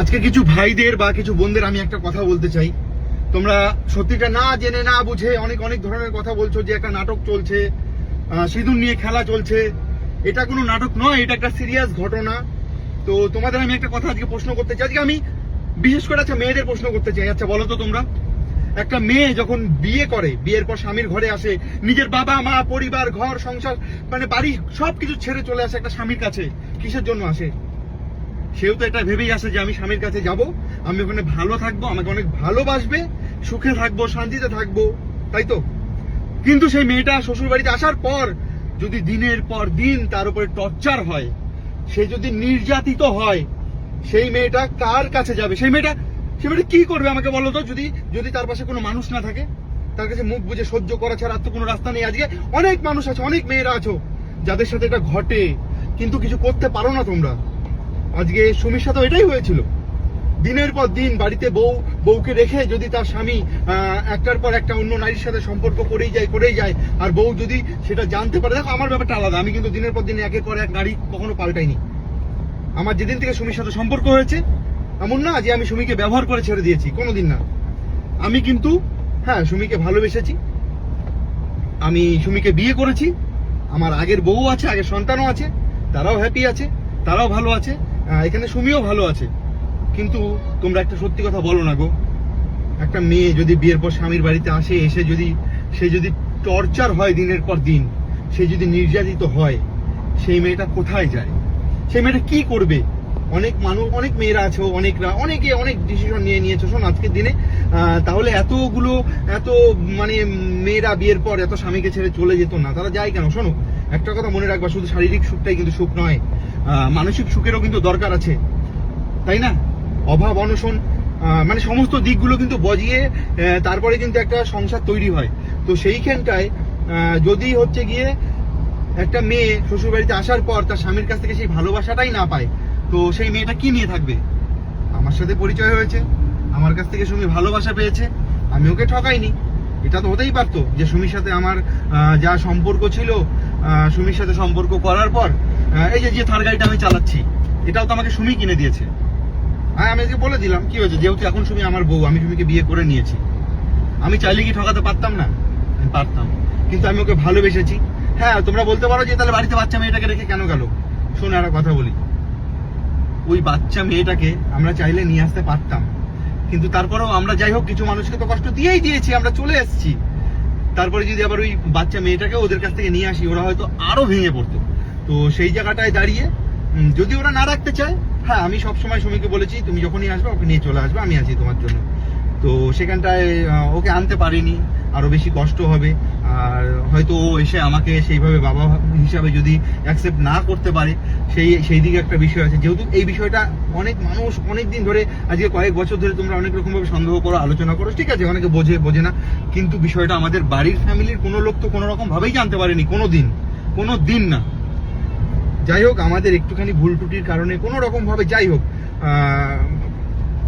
আজকে কিছু ভাইদের বা কিছু বোনদের আমি একটা কথা বলতে চাই। তোমরা সত্যিটা না জেনে না বুঝে অনেক অনেক ধরনের কথা বলছো যে একটা নাটক চলছে সিঁদুর নিয়ে খেলা চলছে। এটা কোনো নাটক নয়, এটা একটা সিরিয়াস ঘটনা। তো তোমাদের আমি একটা কথা আজকে প্রশ্ন করতে চাই। আজকে আমি বিশেষ করে আচ্ছা মেয়েদের প্রশ্ন করতে চাই। আচ্ছা বলো তো তোমরা। একটা মেয়ে যখন বিয়ে করে, বিয়ের পর স্বামীর ঘরে আসে, নিজের বাবা, মা, পরিবার, ঘর, সংসার মানে বাড়ি সবকিছু ছেড়ে চলে আসে একটা স্বামীর কাছে, কিসের জন্য আসে? সেও তো এটা ভেবেই আসে যে আমি স্বামীর কাছে যাব, আমি ওখানে ভালো থাকব, আমাকে অনেক ভালোবাসবে, সুখে থাকব, শান্তিতে থাকব, তাই তো? কিন্তু সেই মেয়েটা শ্বশুর বাড়িতে আসার পর যদি দিনের পর দিন তার উপরে টর্চার হয়, সে যদি নির্যাতিত হয়, সেই মেয়েটা কার কাছে যাবে? সেই মেয়েটা, সে মেয়েটা কি করবে আমাকে বলো তো? যদি যদি তার পাশে কোনো মানুষ না থাকে, তার কাছে মুখ বুঝে সহ্য করা ছাড়া আর তো কোনো রাস্তা নেই আজকে। অনেক মানুষ আছে, অনেক মেয়েরা আছো, যাদের সাথে এটা ঘটে, কিন্তু কিছু করতে পারো না তোমরা। আজকে সুমির সাথে এটাই হয়েছিল। দিনের পর দিন বাড়িতে বউ, বউকে রেখে যদি তার স্বামী একটার পর একটা অন্য নারীর সাথে সম্পর্ক করেই যায় করেই যায়, আর বউ যদি সেটা জানতে পারে, দেখো আমার ব্যাপারটা আলাদা, আমি কিন্তু দিনের পর দিন একের পর এক নারী কখনো পাল্টাইনি। আমার যেদিন থেকে সুমির সাথে সম্পর্ক হয়েছে, এমন না যে আমি সুমিকে ব্যবহার করে ছেড়ে দিয়েছি, কোনোদিন না। আমি কিন্তু হ্যাঁ সুমিকে ভালোবেসেছি। আমি সুমিকে বিয়ে করেছি। আমার আগের বউ আছে, আগের সন্তানও আছে, তারাও হ্যাপি আছে, তারাও ভালো আছে। এখানে সুমিও ভালো আছে। কিন্তু তোমরা একটা সত্যি কথা বলো না গো। একটা মেয়ে যদি বিয়ের পর স্বামীর বাড়িতে আসে, এসে যদি, সে যদি টর্চার হয় দিনের পর দিন, সে যদি নির্যাতিত হয়, সেই মেয়েটা কোথায় যায়? সেই মেয়েটা কি করবে? অনেক মানুষ অনেক মেয়েরা আছে, অনেকরা, অনেকে অনেক ডিসিশন নিয়ে নিয়েছে। শোন, আজকের দিনে তাহলে এতগুলো, এত মানে মেয়েরা বিয়ের পর এত স্বামীকে ছেড়ে চলে যেত না। তারা যায় কেন? শোনো একটা কথা মনে রাখবা, শুধু শারীরিক সুখটাই কিন্তু সুখ নয় মানসিক সুখেরও কিন্তু দরকার আছে, তাই না? অভাব, অনশন মানে সমস্ত দিকগুলো কিন্তু বজিয়ে তারপরে কিন্তু একটা সংসার তৈরি হয়। তো সেইখানটায় যদি হচ্ছে গিয়ে একটা মেয়ে শ্বশুর বাড়িতে আসার পর তার স্বামীর কাছ থেকে সেই ভালোবাসাটাই না পায়, তো সেই মেয়েটা কি নিয়ে থাকবে? আমার সাথে পরিচয় হয়েছে, আমার কাছ থেকে সুমি ভালোবাসা পেয়েছে, আমি ওকে ঠকাইনি। এটা তো হতেই পারতো যে সুমির সাথে আমার যা সম্পর্ক ছিল সুমির সাথে সম্পর্ক করার পর এই যে থার গাড়িটা আমি চালাচ্ছি, এটাও তো আমাকে সুমি কিনে দিয়েছে। হ্যাঁ আমি আজকে বলে দিলাম, কি হয়েছে? যেহেতু এখন সুমি আমার বউ, আমি সুমিকে বিয়ে করে নিয়েছি। আমি চাইলে কি ঠকাতে পারতাম না? আমি পারতাম। কিন্তু আমি ওকে ভালোবেসেছি। হ্যাঁ তোমরা বলতে পারো যে, তাহলে বাড়িতে বাচ্চা মেয়েটাকে রেখে কেন গেল? শোনো, একটা কথা বলি। ওই বাচ্চা মেয়েটাকে আমরা চাইলে নিয়ে আসতে পারতাম। কিন্তু তারপরেও আমরা যাই হোক, কিছু মানুষকে তো কষ্ট দিয়েই দিয়েছি, আমরা চলে এসেছি। তারপরে যদি আবার ওই বাচ্চা মেয়েটাকে ওদের কাছ থেকে নিয়ে আসি, ওরা হয়তো আরও ভেঙে পড়তো। তো সেই জায়গাটায় দাঁড়িয়ে যদি ওরা না রাখতে চায় হ্যাঁ আমি সবসময় সুমিকে বলেছি, তুমি যখনই আসবে, ওকে নিয়ে চলে আসবে, আমি আছি তোমার জন্য। তো সেখানটায় ওকে আনতে পারিনি, আরও বেশি কষ্ট হবে। আর হয়তো ও এসে আমাকে সেইভাবে বাবা হিসাবে যদি অ্যাকসেপ্ট না করতে পারে সেই সেই দিকে একটা বিষয় আছে। যেহেতু এই বিষয়টা অনেক মানুষ অনেক দিন ধরে, আজকে কয়েক বছর ধরে তোমরা অনেক রকম ভাবে সন্দেহ করো, আলোচনা করো, ঠিক আছে, অনেকে বোঝে বোঝে না। কিন্তু বিষয়টা আমাদের বাড়ির ফ্যামিলির কোনো লোক তো কোনো রকম ভাবেই জানতে পারেনি, কোনো দিন কোনো দিন না। যাই হোক, আমাদের একটুখানি ভুল ত্রুটির কারণে কোনো রকম ভাবে যাই হোক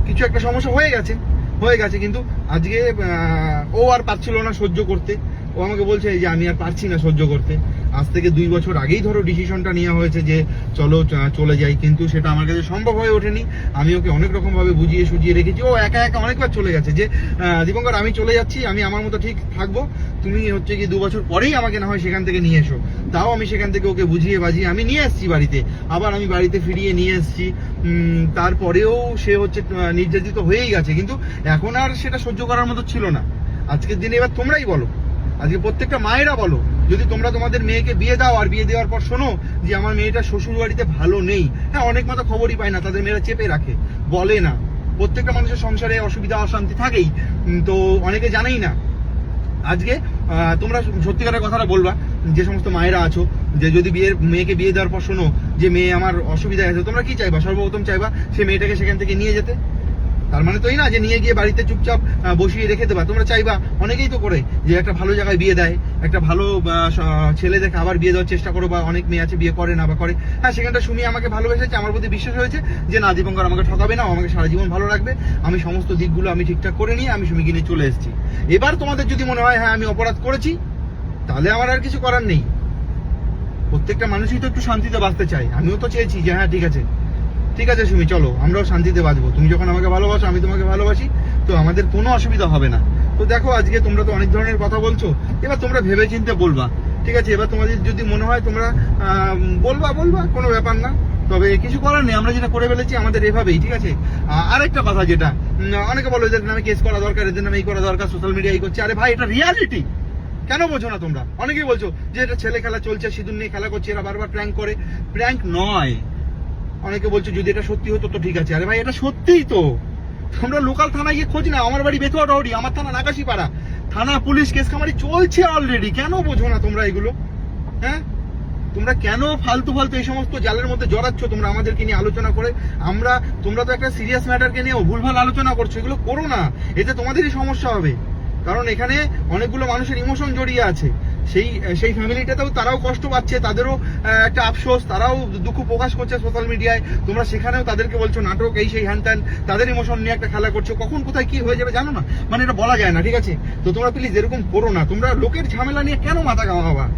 কিছু একটা সমস্যা হয়ে গেছে হয়ে গেছে, কিন্তু আজকে ও আর পারছিল না সহ্য করতে। ও আমাকে বলছে যে আমি আর পারছি না সহ্য করতে। আজ থেকে দুই বছর আগেই ধরো ডিসিশনটা নেওয়া হয়েছে যে, চলো চলে যাই। কিন্তু সেটা আমার কাছে সম্ভব হয়ে ওঠেনি। আমি ওকে অনেক রকমভাবে বুঝিয়ে সুজিয়ে রেখেছি। ও একা একা অনেকবার চলে গেছে যে দীপঙ্কর, আমি চলে যাচ্ছি, আমি আমার মতো ঠিক থাকব। তুমি হচ্ছে কি দু বছর পরেই আমাকে না হয় সেখান থেকে নিয়ে এসো। তাও আমি সেখান থেকে ওকে বুঝিয়ে বাজিয়ে আমি নিয়ে এসেছি বাড়িতে। আবার আমি বাড়িতে ফিরিয়ে নিয়ে এসেছি। তারপরেও সে হচ্ছে নির্যাতিত হয়েই গেছে। কিন্তু এখন আর সেটা সহ্য করার মতো ছিল না। আজকের দিনে এবার তোমরাই বলো। আজকে প্রত্যেকটা মায়েরা বলো, যদি তোমরা তোমাদের মেয়েকে বিয়ে দাও আর বিয়ে দেওয়ার পর শোনো যে আমার মেয়েটা শ্বশুর বাড়িতে ভালো নেই। হ্যাঁ অনেক মতো খবরই পায় না, তাদের মেয়েরা চেপে রাখে। বলে না। প্রত্যেকটা মানুষের সংসারে অসুবিধা, অশান্তি থাকেই। তো অনেকে জানেই না। আজকে তোমরা সত্যিকারের কথাটা বলবা, যে সমস্ত মায়েরা আছো, যে যদি বিয়ের মেয়েকে বিয়ে দেওয়ার পর শোনো যে মেয়ে আমার অসুবিধা আছে, তোমরা কি চাইবা? সর্বপ্রথম চাইবা সে মেয়েটাকে সেখান থেকে নিয়ে যেতে? তার মানে তো এই না যে নিয়ে গিয়ে বাড়িতে চুপচাপ বসিয়ে রেখে দেবা। তোমরা চাইবা অনেকেই তো করে, যে একটা ভালো জায়গায় বিয়ে দেয়, একটা ভালো ছেলে দেখে আবার বিয়ে দেওয়ার চেষ্টা করো, বা অনেক মেয়ে আছে বিয়ে করে না বা করে। হ্যাঁ সেখানটা শুনি আমাকে ভালোবেসেছে, আমার প্রতি বিশ্বাস হয়েছে যে না, দীপঙ্কর আমাকে ঠকাবে না আমাকে সারা জীবন ভালো রাখবে। আমি সমস্ত দিকগুলো আমি ঠিকঠাক করে নিয়ে আমি সুমিকে নিয়ে চলে এসেছি। এবার তোমাদের যদি মনে হয় হ্যাঁ আমি অপরাধ করেছি, তাহলে আমার আর কিছু করার নেই। প্রত্যেকটা মানুষই তো একটু শান্তিতে বাঁচতে চায়। আমিও তো চেয়েছি যে হ্যাঁ ঠিক আছে। ঠিক আছে সুমি, চলো, আমরাও শান্তিতে বাঁচবো। তুমি যখন আমাকে ভালোবাসো, আমি তোমাকে ভালোবাসি, তো আমাদের কোনো অসুবিধা হবে না। তো দেখো, আজকে তোমরা তো অনেক ধরনের কথা বলছো, এবার তোমরা ভেবে চিন্তে বলবা। ঠিক আছে, এবার তোমাদের যদি মনে হয় তোমরা বলবা বলবা, কোনো ব্যাপার না। তবে কিছু করার নেই, আমরা যেটা করে ফেলেছি, আমাদের এভাবেই, ঠিক আছে? আরেকটা কথা যেটা অনেকে বলো এদের নামে কেস করা দরকার, এদের নামে এই করা দরকার সোশ্যাল মিডিয়া এই করছে। আরে ভাই, এটা রিয়ালিটি কেন বোঝো না তোমরা? অনেকেই বলছো যে, এটা ছেলে খেলা চলছে, সিঁদুর নিয়ে খেলা করছে, এরা বারবার প্র্যাঙ্ক করে। প্র্যাঙ্ক নয়। অনেকে বলছে, যদি এটা সত্যি হতো তো ঠিক আছে। আরে ভাই, এটা সত্যিই তো। তোমরা লোকাল থানায় গিয়ে খোঁজ না আমার বাড়ি বেতুয়া ডহরি আমার থানা নাকাশিপাড়া। থানা পুলিশ কেস কামারি চলছে অলরেডি কেন বোঝো না তোমরা এগুলো? হ্যাঁ? তোমরা কেন ফালতু ফালতু এই সমস্ত জালের মধ্যে জড়াচ্ছ? তোমরা আমাদেরকে নিয়ে আলোচনা করে, আমরা, তোমরা তো একটা সিরিয়াস ম্যাটারকে নিয়ে ভুলভাল আলোচনা করছ। এগুলো করো না। এতে তোমাদেরই সমস্যা হবে। কারণ এখানে অনেকগুলো মানুষের ইমোশন জড়িয়ে আছে। সেই সেই ফ্যামিলিটাতেও তারাও কষ্ট পাচ্ছে, তাদেরও একটা আফসোস, তারাও দুঃখ প্রকাশ করছে সোশ্যাল মিডিয়ায় তোমরা সেখানেও তাদেরকে বলছো, নাটক, এই, সেই হ্যান ত্যান তাদের ইমোশন নিয়ে একটা খেলা করছ। কখন, কোথায়, কি হয়ে যাবে জানো না? মানে এটা বলা যায় না, ঠিক আছে? তো তোমরা প্লিজ এরকম করো না। তোমরা লোকের ঝামেলা নিয়ে কেন মাথা কামাবা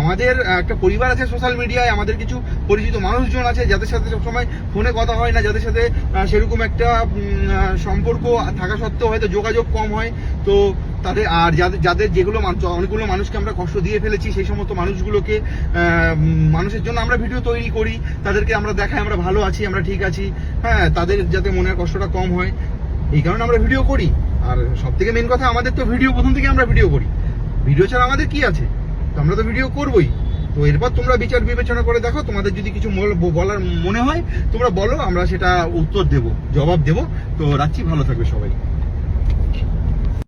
আমাদের একটা পরিবার আছে সোশ্যাল মিডিয়ায় আমাদের কিছু পরিচিত মানুষজন আছে, যাদের সাথে সবসময় ফোনে কথা হয় না, যাদের সাথে সেরকম একটা সম্পর্ক থাকা সত্ত্বেও হয়তো যোগাযোগ কম হয়। তো তাদের, আর যাদের যাদের যেগুলো মানুষ- অনেকগুলো মানুষকে আমরা কষ্ট দিয়ে ফেলেছি, সেই সমস্ত মানুষগুলোকে মানুষের জন্য আমরা ভিডিও তৈরি করি, তাদেরকে আমরা দেখাই, আমরা ভালো আছি, আমরা ঠিক আছি। হ্যাঁ তাদের যাতে মনের কষ্টটা কম হয়। এই কারণে আমরা ভিডিও করি। আর সব থেকে মেন কথা, আমাদের তো ভিডিও, প্রথম থেকে আমরা ভিডিও করি। ভিডিও ছাড়া আমাদের কি আছে? তো আমরা তো ভিডিও করবোই। তো এরপর তোমরা বিচার বিবেচনা করে দেখো, তোমাদের যদি কিছু বলার মনে হয়, তোমরা বলো, আমরা সেটা উত্তর দেব, জবাব দেব। তো রাখছি, ভালো থাকবে সবাই।